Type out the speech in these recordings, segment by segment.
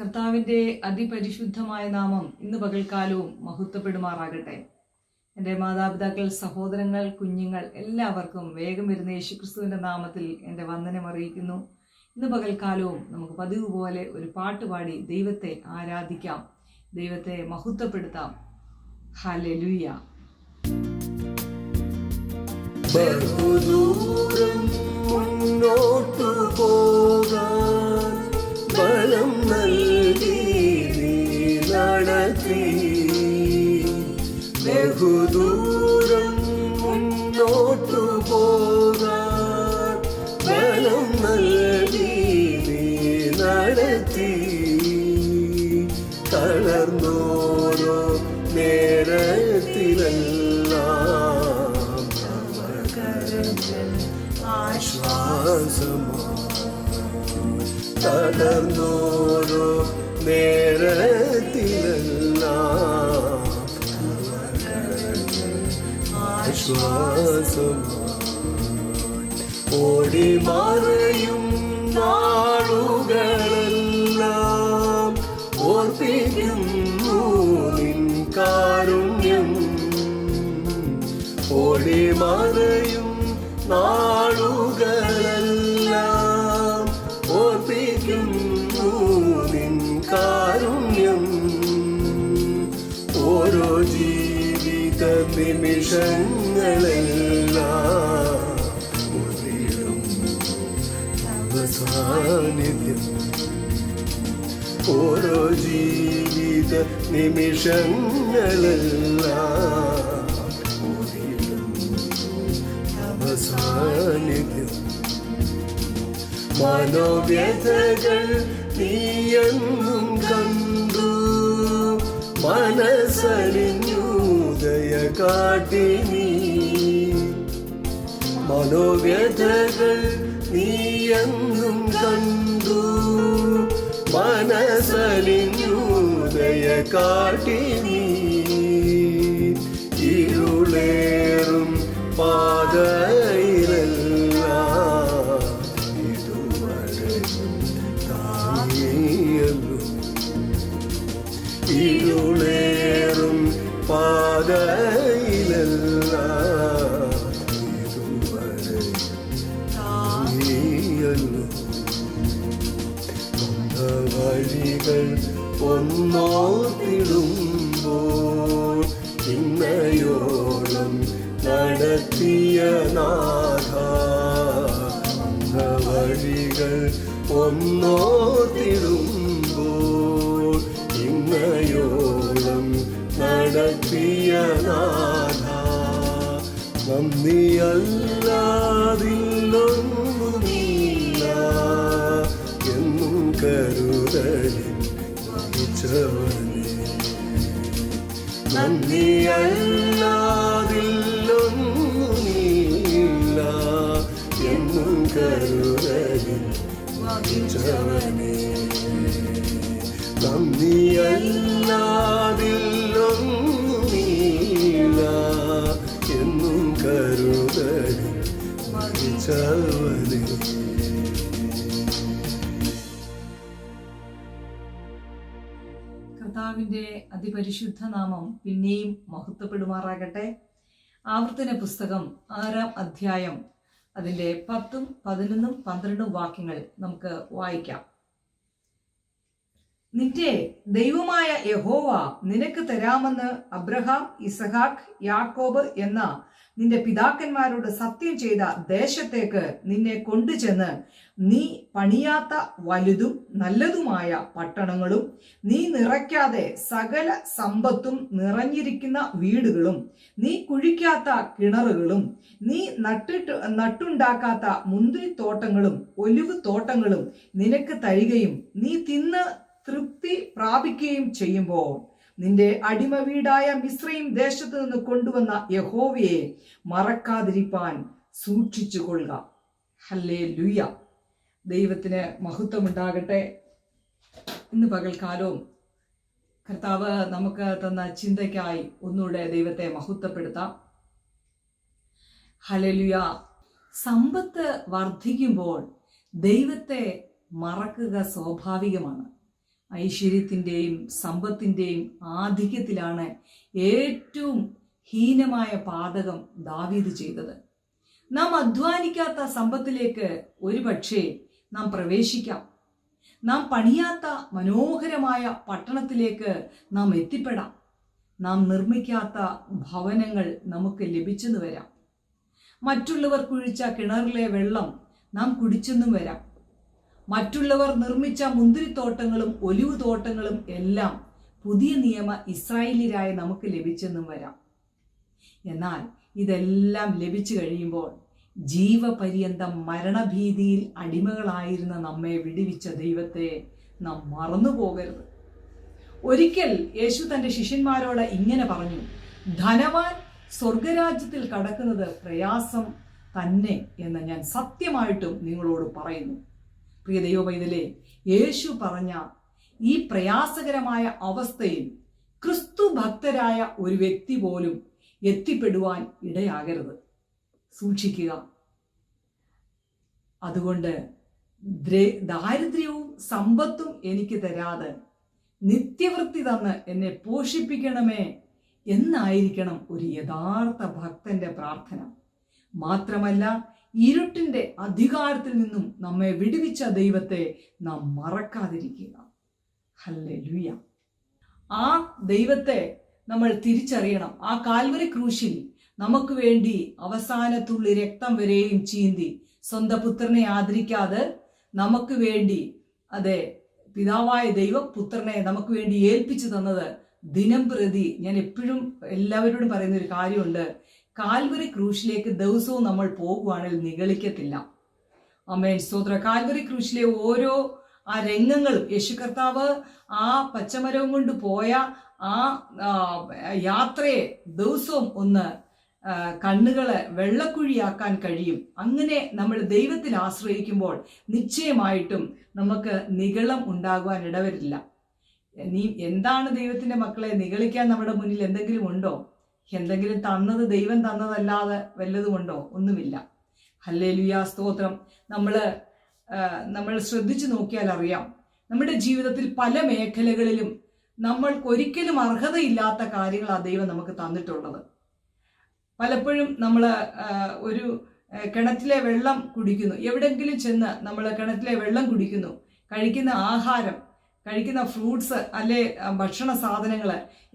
കർത്താവിന്റെ അതിപരിശുദ്ധമായ നാമം ഇന്ന് പകൽക്കാലവും മഹത്വപ്പെടുമാറാകട്ടെ. എന്റെ മാതാപിതാക്കൾ സഹോദരങ്ങൾ കുഞ്ഞുങ്ങൾ എല്ലാവർക്കും വേഗം വരുന്ന യേശുക്രിസ്തുവിന്റെ നാമത്തിൽ എന്റെ വന്ദനം അറിയിക്കുന്നു. ഇന്ന് പകൽക്കാലവും നമുക്ക് പതിവ് പോലെ ഒരു പാട്ട് പാടി ദൈവത്തെ ആരാധിക്കാം. ദൈവത്തെ മഹത്വപ്പെടുത്താം. ഹലലുയ മുന്നോട്ടു പോകാൻ ആശ്വാസമോ തളർന്നോരോ നേരത്തിലെല്ലാം. ആശ്വാസമോ? ഓടി മറയും നാളുകളെല്ലാം ഓർപ്പിക്കുന്നു നിൻ കാരുണ്യം. ഓടി മറയും നാളുകളെല്ലാം നിമിഷങ്ങളെല്ലാം സാന്നിധ്യം ഓരോ ജീവിത നിമിഷങ്ങളെല്ലാം സാന്നിധ്യം മനോവ്യഥകൾ നീയെന്നും കണ്ടു മനസ്സലിഞ്ഞൂതയ കാട്ടി നീ. മനോവ്യഥകൾ നീയെന്നും കണ്ടു. മനസ്സലിഞ്ഞൂതയ കാട്ടി നീ. നന്ദിയല്ലാതില്ലൊന്നുമില്ല. എന്നും കരുതലിൽ വഹിച്ചവനെ നന്ദിയല്ലാതില്ലൊന്നുമില്ല. എന്നും കരുതലിൽ വഹിച്ചവനെ കർത്താവിന്റെ അതിപരിശുദ്ധ നാമം പിന്നെയും മഹത്വപ്പെടുമാറാകട്ടെ. ആവർത്തന പുസ്തകം ആറാം അധ്യായം. അതിന്റെ പത്തും പതിനൊന്നും പന്ത്രണ്ടും വാക്യങ്ങൾ നമുക്ക് വായിക്കാം. നിന്റെ ദൈവമായ യഹോവ നിനക്ക് തരാമെന്ന് അബ്രഹാം ഇസഹാക്ക് യാക്കോബ് എന്ന നിന്റെ പിതാക്കന്മാരോട് സത്യം ചെയ്ത ദേശത്തേക്ക് നിന്നെ കൊണ്ടുചെന്ന് നീ പണിയാത്ത വലുതും നല്ലതുമായ പട്ടണങ്ങളും നീ നിറയ്ക്കാതെ സകല സമ്പത്തും നിറഞ്ഞിരിക്കുന്ന വീടുകളും നീ കുഴിക്കാത്ത കിണറുകളും നീ നട്ടിട്ട് നട്ടുണ്ടാക്കാത്ത മുന്തിരിത്തോട്ടങ്ങളും ഒലിവ് തോട്ടങ്ങളും നിനക്ക് തരികയും നീ തിന്ന് തൃപ്തി പ്രാപിക്കുകയും ചെയ്യുമ്പോൾ നിന്റെ അടിമ വീടായ മിശ്രയും ദേശത്ത് നിന്ന് കൊണ്ടുവന്ന യഹോവയെ മറക്കാതിരിപ്പാൻ സൂക്ഷിച്ചു കൊള്ളുക ഹല്ലേ ലുയ ദൈവത്തിന് മഹത്വമുണ്ടാകട്ടെ. ഇന്ന് പകൽക്കാലവും കർത്താവ് നമുക്ക് തന്ന ചിന്തയ്ക്കായി ഒന്നുകൂടെ ദൈവത്തെ മഹത്വപ്പെടുത്താം. ഹലലുയ സമ്പത്ത് വർദ്ധിക്കുമ്പോൾ ദൈവത്തെ മറക്കുക സ്വാഭാവികമാണ്. ഐശ്വര്യത്തിന്റെയും സമ്പത്തിന്റെയും ആധിക്യത്തിലാണ് ഏറ്റവും ഹീനമായ പാതകം ദാവീദ് ചെയ്തത്. നാം അധ്വാനിക്കാത്ത സമ്പത്തിലേക്ക് ഒരുപക്ഷേ നാം പ്രവേശിക്കാം. നാം പണിയാത്ത മനോഹരമായ പട്ടണത്തിലേക്ക് നാം എത്തിപ്പെടാം. നാം നിർമ്മിക്കാത്ത ഭവനങ്ങൾ നമുക്ക് ലഭിച്ചെന്ന് വരാം. മറ്റുള്ളവർ കുഴിച്ച കിണറിലെ വെള്ളം നാം കുടിച്ചെന്നും വരാം. മറ്റുള്ളവർ നിർമ്മിച്ച മുന്തിരിത്തോട്ടങ്ങളും ഒലിവ് തോട്ടങ്ങളും എല്ലാം പുതിയ നിയമ ഇസ്രായേലിയരായ നമുക്ക് ലഭിച്ചെന്നും വരാം. എന്നാൽ ഇതെല്ലാം ലഭിച്ചു കഴിയുമ്പോൾ ജീവപര്യന്തം മരണഭീതിയിൽ അടിമകളായിരുന്ന നമ്മെ വിടുവിച്ച ദൈവത്തെ നാം മറന്നു പോകരുത്. ഒരിക്കൽ യേശു തന്റെ ശിഷ്യന്മാരോട് ഇങ്ങനെ പറഞ്ഞു ധനവാൻ സ്വർഗരാജ്യത്തിൽ കടക്കുന്നത് പ്രയാസം തന്നെ എന്ന് ഞാൻ സത്യമായിട്ടും നിങ്ങളോട് പറയുന്നു. പ്രിയ ദൈവപൈതലേ യേശു പറഞ്ഞ ഈ പ്രയാസകരമായ അവസ്ഥയിൽ ക്രിസ്തു ഭക്തരായ ഒരു വ്യക്തി പോലും എത്തിപ്പെടുവാൻ ഇടയാകരുത്. സൂക്ഷിക്കുക. അതുകൊണ്ട് ദാരിദ്ര്യവും സമ്പത്തും എനിക്ക് തരാതെ നിത്യവൃത്തി തന്ന് എന്നെ പോഷിപ്പിക്കണമേ എന്നായിരിക്കണം ഒരു യഥാർത്ഥ ഭക്തന്റെ പ്രാർത്ഥന. മാത്രമല്ല ഇരുട്ടിന്റെ അധികാരത്തിൽ നിന്നും നമ്മെ വിടുവിച്ച ദൈവത്തെ നാം മറക്കാതിരിക്കുക. ഹല്ലേലൂയ. ആ ദൈവത്തെ നമ്മൾ തിരിച്ചറിയണം. ആ കാൽവരി ക്രൂശിൽ നമുക്ക് വേണ്ടി അവസാനത്തുള്ളി രക്തം വരെയും ചീന്തി സ്വന്തം പുത്രനെ ആദരിക്കാതെ നമുക്ക് വേണ്ടി അതെ പിതാവായ ദൈവം പുത്രനെ നമുക്ക് വേണ്ടി ഏൽപ്പിച്ചു തന്നത് ദിനം പ്രതി ഞാൻ എപ്പോഴും എല്ലാവരോടും പറയുന്ന ഒരു കാര്യമുണ്ട്. കാൽവരി ക്രൂശിലേക്ക് ദിവസവും നമ്മൾ പോകുവാണെങ്കിൽ നിഗളിക്കത്തില്ല. അമ്മേൻ സ്തോത്ര. കാൽവറി ക്രൂശിലെ ഓരോ ആ രംഗങ്ങളും യേശു കർത്താവ് ആ പച്ചമരവും കൊണ്ട് പോയ ആ യാത്രയെ ദിവസവും ഒന്ന് കണ്ണുകളെ വെള്ളക്കുഴിയാക്കാൻ കഴിയും. അങ്ങനെ നമ്മൾ ദൈവത്തിൽ ആശ്രയിക്കുമ്പോൾ നിശ്ചയമായിട്ടും നമുക്ക് നിഗളം ഉണ്ടാകുവാൻ ഇടവരില്ല. നീ എന്താണ് ദൈവത്തിന്റെ മക്കളെ നിഗളിക്കാൻ നമ്മുടെ മുന്നിൽ എന്തെങ്കിലും ഉണ്ടോ? എന്തെങ്കിലും തന്നത് ദൈവം തന്നതല്ലാതെ വല്ലതുമുണ്ടോ ഒന്നുമില്ല. ഹല്ലേലുയ സ്തോത്രം. നമ്മൾ നമ്മൾ ശ്രദ്ധിച്ചു നോക്കിയാൽ അറിയാം. നമ്മുടെ ജീവിതത്തിൽ പല മേഖലകളിലും നമ്മൾക്ക് ഒരിക്കലും അർഹതയില്ലാത്ത കാര്യങ്ങളാണ് ദൈവം നമുക്ക് തന്നിട്ടുള്ളത്. പലപ്പോഴും നമ്മൾ ഒരു കിണറ്റിലെ വെള്ളം കുടിക്കുന്നു. എവിടെങ്കിലും ചെന്ന് നമ്മൾ കിണറ്റിലെ വെള്ളം കുടിക്കുന്നു. കഴിക്കുന്ന ആഹാരം കഴിക്കുന്ന ഫ്രൂട്ട്സ് അല്ലെ ഭക്ഷണ സാധനങ്ങൾ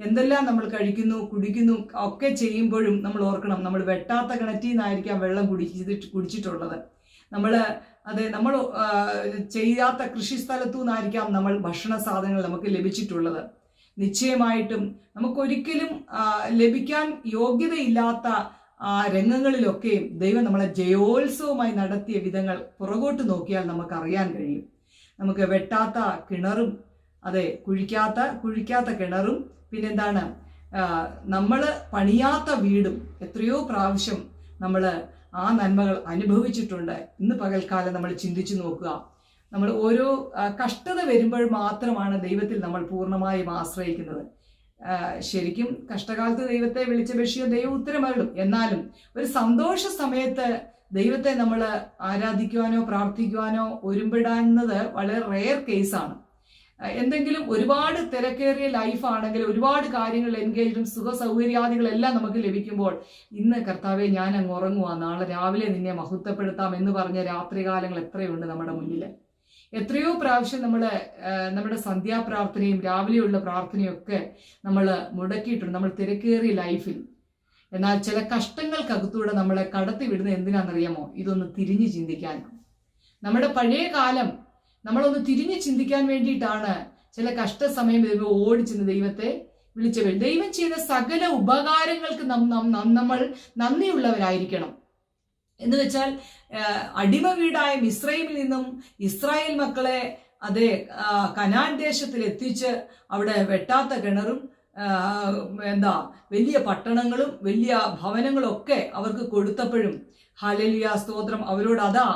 എന്തെല്ലാം നമ്മൾ കഴിക്കുന്നു കുടിക്കുന്നു ഒക്കെ ചെയ്യുമ്പോഴും നമ്മൾ ഓർക്കണം നമ്മൾ വെട്ടാത്ത കിണറ്റിൽ നിന്നായിരിക്കാം വെള്ളം കുടിച്ചിട്ട് കുടിച്ചിട്ടുള്ളത്. നമ്മൾ അതെ നമ്മൾ ചെയ്യാത്ത കൃഷി സ്ഥലത്തു നിന്നായിരിക്കാം നമ്മൾ ഭക്ഷണ സാധനങ്ങൾ നമുക്ക് ലഭിച്ചിട്ടുള്ളത്. നിശ്ചയമായിട്ടും നമുക്കൊരിക്കലും ലഭിക്കാൻ യോഗ്യതയില്ലാത്ത ആ രംഗങ്ങളിലൊക്കെയും ദൈവം നമ്മളെ ജയോത്സവമായി നടത്തിയ വിധങ്ങൾ പുറകോട്ട് നോക്കിയാൽ നമുക്ക് അറിയാൻ കഴിയും. നമുക്ക് വെട്ടാത്ത കിണറും അതെ കുഴിക്കാത്ത കുഴിക്കാത്ത കിണറും പിന്നെന്താണ് നമ്മൾ പണിയാത്ത വീടും എത്രയോ പ്രാവശ്യം നമ്മൾ ആ നന്മകൾ അനുഭവിച്ചിട്ടുണ്ട്. ഇന്ന് പകൽക്കാലം നമ്മൾ ചിന്തിച്ചു നോക്കുക. നമ്മൾ ഓരോ കഷ്ടത വരുമ്പോൾ മാത്രമാണ് ദൈവത്തിൽ നമ്മൾ പൂർണമായും ആശ്രയിക്കുന്നത്. ശരിക്കും കഷ്ടകാലത്ത് ദൈവത്തെ വിളിച്ച വിളിച്ചപേക്ഷിക്കുക ദൈവം ഉത്തരമരുളും എന്നാലും ഒരു സന്തോഷ സമയത്ത് ദൈവത്തെ നമ്മൾ ആരാധിക്കുവാനോ പ്രാർത്ഥിക്കുവാനോ ഒരുമ്പിടാവുന്നത് വളരെ റെയർ കേസാണ് എന്തെങ്കിലും ഒരുപാട് തിരക്കേറിയ ലൈഫാണെങ്കിൽ ഒരുപാട് കാര്യങ്ങൾ എൻഗേജും സുഖ സൗകര്യാദികളെല്ലാം നമുക്ക് ലഭിക്കുമ്പോൾ ഇന്ന് കർത്താവെ ഞാൻ അങ്ങ് ഉറങ്ങുക നാളെ രാവിലെ നിന്നെ മഹത്വപ്പെടുത്താം എന്ന് പറഞ്ഞ രാത്രികാലങ്ങൾ എത്രയുണ്ട് നമ്മുടെ മുന്നിൽ എത്രയോ പ്രാവശ്യം നമ്മൾ നമ്മുടെ സന്ധ്യാപ്രാർത്ഥനയും രാവിലെയുള്ള പ്രാർത്ഥനയും ഒക്കെ നമ്മൾ മുടക്കിയിട്ടുണ്ട്. നമ്മൾ തിരക്കേറിയ ലൈഫിൽ എന്നാൽ ചില കഷ്ടങ്ങൾക്കകത്തൂടെ നമ്മളെ കടത്തി വിടുന്നത് എന്തിനാണെന്നറിയാമോ? ഇതൊന്ന് തിരിഞ്ഞു ചിന്തിക്കാൻ. നമ്മുടെ പഴയ കാലം നമ്മളൊന്ന് തിരിഞ്ഞു ചിന്തിക്കാൻ വേണ്ടിയിട്ടാണ് ചില കഷ്ട കഷ്ടസമയം ദൈവം ഓടിച്ചെന്ന് ദൈവത്തെ വിളിച്ചവർ. ദൈവം ചെയ്ത സകല ഉപകാരങ്ങൾക്ക് നമ്മൾ നന്ദിയുള്ളവരായിരിക്കണം. എന്ന് വെച്ചാൽ അടിമ വീടായ മിസ്രൈമിൽ നിന്നും ഇസ്രായേൽ മക്കളെ അതെ കനാൻ ദേശത്തിൽ എത്തിച്ച് അവിടെ വെട്ടാത്ത കിണറും എന്താ വലിയ പട്ടണങ്ങളും വലിയ ഭവനങ്ങളും ഒക്കെ അവർക്ക് കൊടുത്തപ്പോഴും ഹാലലിയ സ്തോത്രം. അവരോട് അതാ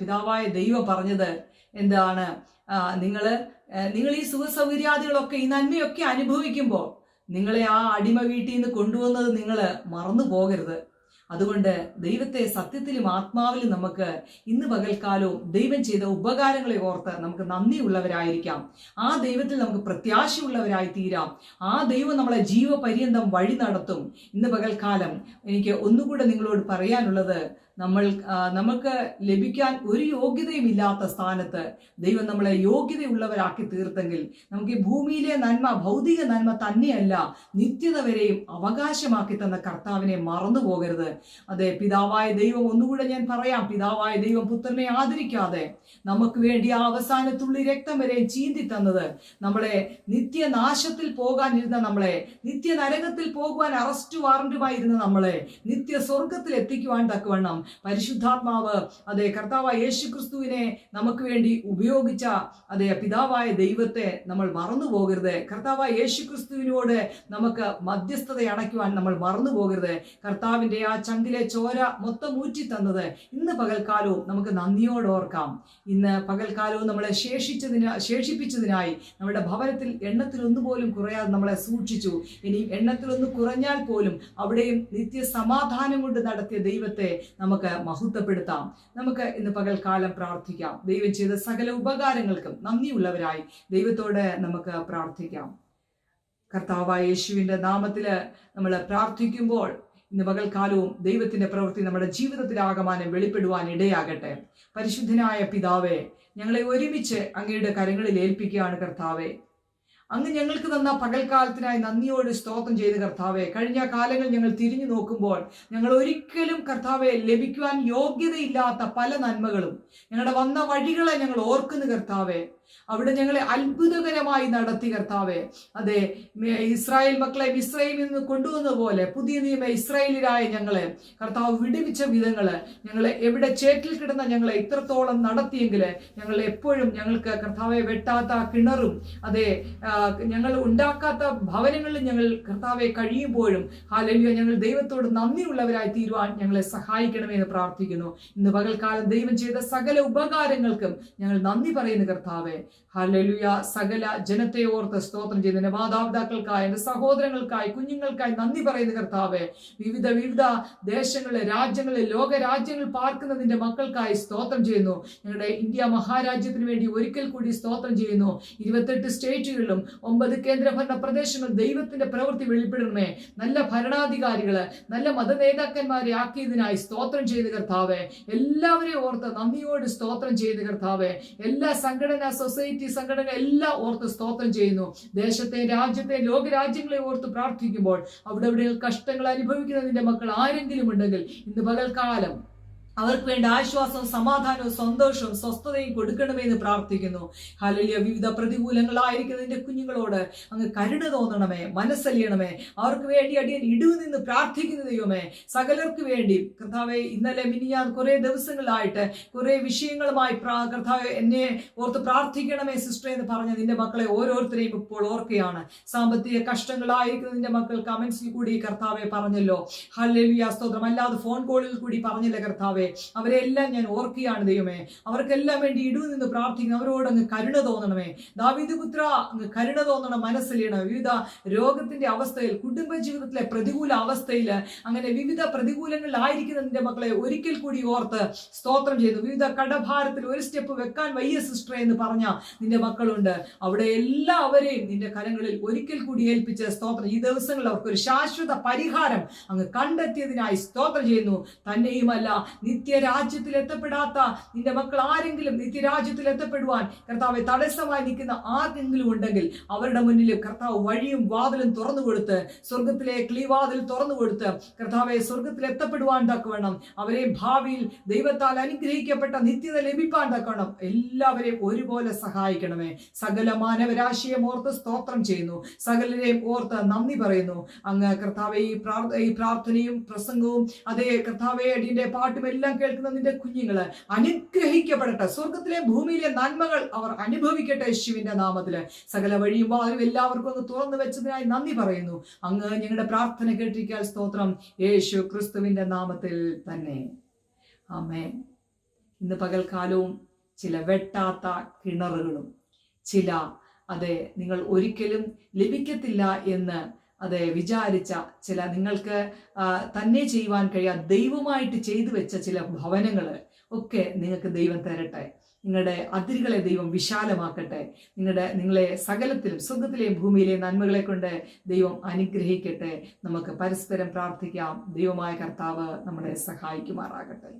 പിതാവായ ദൈവം പറഞ്ഞത് എന്താണ്? നിങ്ങൾ നിങ്ങൾ ഈ സുഖസൗകര്യാദികളൊക്കെ ഈ നന്മയൊക്കെ അനുഭവിക്കുമ്പോൾ നിങ്ങളെ ആ അടിമ വീട്ടിൽ നിന്ന് കൊണ്ടുവന്നത് നിങ്ങൾ മറന്നു പോകരുത് അതുകൊണ്ട് ദൈവത്തെ സത്യത്തിലും ആത്മാവിലും നമുക്ക് ഇന്ന് പകൽക്കാലവും ദൈവം ചെയ്ത ഉപകാരങ്ങളെ ഓർത്ത് നമുക്ക് നന്ദിയുള്ളവരായിരിക്കാം. ആ ദൈവത്തിൽ നമുക്ക് പ്രത്യാശയുള്ളവരായി തീരാം. ആ ദൈവം നമ്മളെ ജീവപര്യന്തം വഴി നടത്തും. ഇന്ന് പകൽക്കാലം എനിക്ക് ഒന്നുകൂടെ നിങ്ങളോട് പറയാനുള്ളത് നമ്മൾ നമുക്ക് ലഭിക്കാൻ ഒരു യോഗ്യതയും ഇല്ലാത്ത സ്ഥാനത്ത് ദൈവം നമ്മളെ യോഗ്യതയുള്ളവരാക്കി തീർത്തെങ്കിൽ നമുക്ക് ഈ ഭൂമിയിലെ നന്മ ഭൗതിക നന്മ തന്നെയല്ല നിത്യത വരെയും അവകാശമാക്കി തന്ന കർത്താവിനെ മറന്നു പോകരുത്. അതെ പിതാവായ ദൈവം ഒന്നുകൂടെ ഞാൻ പറയാം. പിതാവായ ദൈവം പുത്രനെ ആദരിക്കാതെ നമുക്ക് വേണ്ടി ആ അവസാനത്തുള്ളി രക്തം വരെ ചീന്തി തന്നത് നമ്മളെ നിത്യനാശത്തിൽ പോകാനിരുന്ന നമ്മളെ നിത്യ നരകത്തിൽ പോകുവാൻ അറസ്റ്റ് വാറന്റുമായിരുന്ന നമ്മളെ നിത്യ സ്വർഗത്തിൽ എത്തിക്കുവാൻ തക്കവണ്ണം പരിശുദ്ധാത്മാവ് അതെ കർത്താവായ യേശു ക്രിസ്തുവിനെ നമുക്ക് വേണ്ടി ഉപയോഗിച്ച അതെ പിതാവായ ദൈവത്തെ നമ്മൾ മറന്നു പോകരുത്. കർത്താവായ യേശു ക്രിസ്തുവിനോട് നമുക്ക് മധ്യസ്ഥത അടയ്ക്കുവാൻ നമ്മൾ മറന്നു പോകരുത്. കർത്താവിന്റെ ആ ചങ്കിലെ ചോര മൊത്തം ഊറ്റി തന്നത് ഇന്ന് പകൽക്കാലവും നമുക്ക് നന്ദിയോടെ ഓർക്കാം. ഇന്ന് പകൽക്കാലവും നമ്മളെ ശേഷിച്ചതിന് ശേഷിപ്പിച്ചതിനായി നമ്മുടെ ഭവനത്തിൽ എണ്ണത്തിൽ ഒന്നുപോലും കുറയാതെ നമ്മളെ സൂക്ഷിച്ചു. ഇനി എണ്ണത്തിൽ ഒന്ന് കുറഞ്ഞാൽ പോലും അവിടെയും നിത്യ സമാധാനം കൊണ്ട് നടത്തിയ ദൈവത്തെ നമുക്ക് മഹത്വപ്പെടുത്താം. നമുക്ക് ഇന്ന് പകൽക്കാലം പ്രാർത്ഥിക്കാം. ദൈവം ചെയ്ത സകല ഉപകാരങ്ങൾക്കും നന്ദിയുള്ളവരായി ദൈവത്തോട് നമുക്ക് പ്രാർത്ഥിക്കാം. കർത്താവായ യേശുവിന്റെ നാമത്തിൽ നമ്മൾ പ്രാർത്ഥിക്കുമ്പോൾ ഇന്ന് പകൽക്കാലവും ദൈവത്തിന്റെ പ്രവൃത്തി നമ്മുടെ ജീവിതത്തിലാകമാനം വെളിപ്പെടുവാൻ ഇടയാകട്ടെ. പരിശുദ്ധനായ പിതാവേ ഞങ്ങളെ ഒരുമിച്ച് അങ്ങയുടെ കരങ്ങളിൽ ഏൽപ്പിക്കുകയാണ് കർത്താവേ. അങ്ങ് ഞങ്ങൾക്ക് തന്ന പകൽക്കാലത്തിനായി നന്ദിയോട് സ്തോത്രം ചെയ്ത് കർത്താവെ കഴിഞ്ഞ കാലങ്ങൾ ഞങ്ങൾ തിരിഞ്ഞു നോക്കുമ്പോൾ ഞങ്ങൾ ഒരിക്കലും കർത്താവെ ലഭിക്കുവാൻ യോഗ്യതയില്ലാത്ത പല നന്മകളും ഞങ്ങളുടെ വന്ന വഴികളെ ഞങ്ങൾ ഓർക്കുന്നു കർത്താവെ. അവിടെ ഞങ്ങളെ അത്ഭുതകരമായി നടത്തി കർത്താവെ. അതെ ഇസ്രായേൽ മക്കളെ ഇസ്രായേലിൽ നിന്ന് കൊണ്ടുവന്ന പോലെ പുതിയ നിയമ ഇസ്രായേലിലായ ഞങ്ങളെ കർത്താവ് വിടുവിച്ച വിധങ്ങൾ ഞങ്ങളെ എവിടെ ചേറ്റിൽ കിടന്ന ഞങ്ങളെ ഇത്രത്തോളം നടത്തിയെങ്കിൽ ഞങ്ങൾ എപ്പോഴും ഞങ്ങൾക്ക് കർത്താവെ വെട്ടാത്ത കിണറും അതെ ഞങ്ങൾ ഉണ്ടാക്കാത്ത ഭവനങ്ങളിൽ ഞങ്ങൾ കർത്താവെ കഴിയുമ്പോഴും ഹാലലിയ ഞങ്ങൾ ദൈവത്തോട് നന്ദിയുള്ളവരായി തീരുവാൻ ഞങ്ങളെ സഹായിക്കണമെന്ന് പ്രാർത്ഥിക്കുന്നു. ഇന്ന് പകൽക്കാലം ദൈവം ചെയ്ത സകല ഉപകാരങ്ങൾക്കും ഞങ്ങൾ നന്ദി പറയുന്നു കർത്താവെ. ഹാലലുയ സകല ജനത്തെ ഓർത്ത് സ്തോത്രം ചെയ്ത് എന്റെ മാതാപിതാക്കൾക്കായി എന്റെ സഹോദരങ്ങൾക്കായി കുഞ്ഞുങ്ങൾക്കായി നന്ദി പറയുന്ന കർത്താവെ. വിവിധ വിവിധ ദേശങ്ങളിലെ രാജ്യങ്ങളിലെ ലോക രാജ്യങ്ങൾ പാർക്കുന്ന നിന്റെ മക്കൾക്കായി സ്തോത്രം ചെയ്യുന്നു. ഞങ്ങളുടെ ഇന്ത്യ മഹാരാജ്യത്തിന് വേണ്ടി ഒരിക്കൽ കൂടി സ്തോത്രം ചെയ്യുന്നു. ഇരുപത്തെട്ട് സ്റ്റേറ്റുകളിലും ഒമ്പത് കേന്ദ്രഭരണ പ്രദേശങ്ങൾ ദൈവത്തിന്റെ പ്രവൃത്തി വെളിപ്പെടണമേ. നല്ല ഭരണാധികാരികൾ നല്ല മത നേതാക്കന്മാരെ ആക്കിയതിനായി സ്തോത്രം ചെയ്ത് കർത്താവെ. എല്ലാവരെയും ഓർത്ത് നന്ദിയോട് സ്തോത്രം ചെയ്ത് കർത്താവെ. എല്ലാ സംഘടന സൊസൈറ്റി സംഘടന എല്ലാം ഓർത്ത് സ്തോത്രം ചെയ്യുന്നു. ദേശത്തെ രാജ്യത്തെ ലോകരാജ്യങ്ങളെ ഓർത്ത് പ്രാർത്ഥിക്കുമ്പോൾ അവിടെ അവിടെ കഷ്ടങ്ങൾ അനുഭവിക്കുന്നതിന്റെ മക്കൾ ആരെങ്കിലും ഉണ്ടെങ്കിൽ ഇന്ന് പകൽക്കാലം അവർക്ക് വേണ്ട ആശ്വാസവും സമാധാനവും സന്തോഷവും സ്വസ്ഥതയും കൊടുക്കണമെന്ന് പ്രാർത്ഥിക്കുന്നു. ഹലലിയ വിവിധ പ്രതികൂലങ്ങളായിരിക്കുന്ന നിന്റെ കുഞ്ഞുങ്ങളോട് അങ്ങ് കരുണ തോന്നണമേ മനസ്സലിയണമേ. അവർക്ക് വേണ്ടി അടിയൻ ഇടിവ് നിന്ന് പ്രാർത്ഥിക്കുന്ന സകലർക്ക് വേണ്ടി. കർത്താവെ ഇന്നലെ മിനിഞ്ഞാൽ കുറെ ദിവസങ്ങളായിട്ട് കുറെ വിഷയങ്ങളുമായി കർത്താവ് എന്നെ ഓർത്ത് പ്രാർത്ഥിക്കണമേ സിസ്റ്റർ എന്ന് പറഞ്ഞ നിന്റെ മക്കളെ ഓരോരുത്തരെയും ഇപ്പോൾ ഓർക്കുകയാണ്. സാമ്പത്തിക കഷ്ടങ്ങളായിരിക്കുന്ന നിന്റെ മക്കൾ കമൻസിൽ കൂടി കർത്താവെ പറഞ്ഞല്ലോ. ഹലലിയ സ്തോത്രം. അല്ലാതെ ഫോൺ കോളിൽ കൂടി പറഞ്ഞില്ല കർത്താവെ. അവരെല്ലാം ഞാൻ ഓർക്കുകയാണ് ദൈവമേ. അവർക്കെല്ലാം വേണ്ടി ഇടിവ് നിന്ന് പ്രാർത്ഥിക്കുന്നു. അവരോട് അങ്ങ് കരുണ തോന്നണമേ. ദാവീദ് പുത്ര അങ്ങ് കരുണ തോന്നണം മനസ്സിലിടണം. വിവിധ രോഗത്തിന്റെ അവസ്ഥയിൽ കുടുംബ ജീവിതത്തിലെ പ്രതികൂല അവസ്ഥയിൽ അങ്ങനെ വിവിധ പ്രതികൂലങ്ങളിലായിരിക്കുന്ന നിന്റെ മക്കളെ ഒരിക്കൽ കൂടി ഓർത്ത് സ്തോത്രം ചെയ്തു വിവിധ കടഭാരത്തിൽ ഒരു സ്റ്റെപ്പ് വെക്കാൻ വയ്യ സിസ്റ്റർ എന്ന് പറഞ്ഞ നിന്റെ മക്കളുണ്ട്. അവിടെ എല്ലാവരെയും നിന്റെ കരങ്ങളിൽ ഒരിക്കൽ കൂടി ഏൽപ്പിച്ച് സ്തോത്രം. ഈ ദിവസങ്ങളിൽ അവർക്ക് ഒരു ശാശ്വത പരിഹാരം അങ്ങ് കണ്ടെത്തിയതിനായി സ്തോത്രം ചെയ്യുന്നു. തന്നെയുമല്ല നിത്യരാജ്യത്തിൽ എത്തപ്പെടാത്ത നിന്റെ മക്കൾ ആരെങ്കിലും നിത്യരാജ്യത്തിൽ എത്തപ്പെടുവാൻ കർത്താവെ തടസ്സമായി നിൽക്കുന്ന ആർക്കെങ്കിലും ഉണ്ടെങ്കിൽ അവരുടെ മുന്നിൽ കർത്താവ് വഴിയും വാതിലും തുറന്നു കൊടുത്ത് സ്വർഗത്തിലെ ക്ലീവാതിൽ തുറന്നു കൊടുത്ത് കർത്താവെ സ്വർഗത്തിൽ എത്തപ്പെടുവാൻ തക്കവണ്ണം അവരെ ഭാവിയിൽ ദൈവത്താൽ അനുഗ്രഹിക്കപ്പെട്ട നിത്യത ലഭിപ്പാൻ തക്കവണ്ണം എല്ലാവരെയും ഒരുപോലെ സഹായിക്കണമേ. സകല മാനവരാശിയെ ഓർത്ത് സ്തോത്രം ചെയ്യുന്നു. സകലരെയും ഓർത്ത് നന്ദി പറയുന്നു. അങ്ങ് കർത്താവെ ഈ പ്രാർത്ഥ ഈ പ്രാർത്ഥനയും പ്രസംഗവും അതേ കർത്താവെ അടിയന്റെ പാട്ടും എല്ലാം കേൾക്കുന്ന നിന്റെ കുഞ്ഞുങ്ങൾ അനുഗ്രഹിക്കപ്പെടട്ടെ. സ്വർഗത്തിലെ ഭൂമിയിലെ നന്മകൾ അവർ അനുഭവിക്കട്ടെ യേശുവിന്റെ നാമത്തിൽ. സകല വഴിയും വാഴും എല്ലാവർക്കും ഒന്ന് തുറന്നു വെച്ചതിനായി നന്ദി പറയുന്നു. അങ്ങ് ഞങ്ങളുടെ പ്രാർത്ഥന കേട്ടിരിക്കാൻ സ്തോത്രം യേശു ക്രിസ്തുവിന്റെ നാമത്തിൽ തന്നെ. ആമേൻ. ഇന്ന് പകൽക്കാലവും ചില വെട്ടാത്ത കിണറുകളും ചില അതെ നിങ്ങൾ ഒരിക്കലും ലഭിക്കത്തില്ല എന്ന് അതെ വിചാരിച്ച ചില നിങ്ങൾക്ക് തന്നെ ചെയ്യുവാൻ കഴിയാ ദൈവമായിട്ട് ചെയ്തു വെച്ച ചില ഭവനങ്ങൾ ഒക്കെ നിങ്ങൾക്ക് ദൈവം തരട്ടെ. നിങ്ങളുടെ അതിരുകളെ ദൈവം വിശാലമാക്കട്ടെ. നിങ്ങളുടെ നിങ്ങളെ സകലത്തിലും സ്വർഗത്തിലെയും ഭൂമിയിലെയും നന്മകളെ കൊണ്ട് ദൈവം അനുഗ്രഹിക്കട്ടെ. നമുക്ക് പരസ്പരം പ്രാർത്ഥിക്കാം. ദൈവമായ കർത്താവ് നമ്മളെ സഹായിക്കുമാറാകട്ടെ.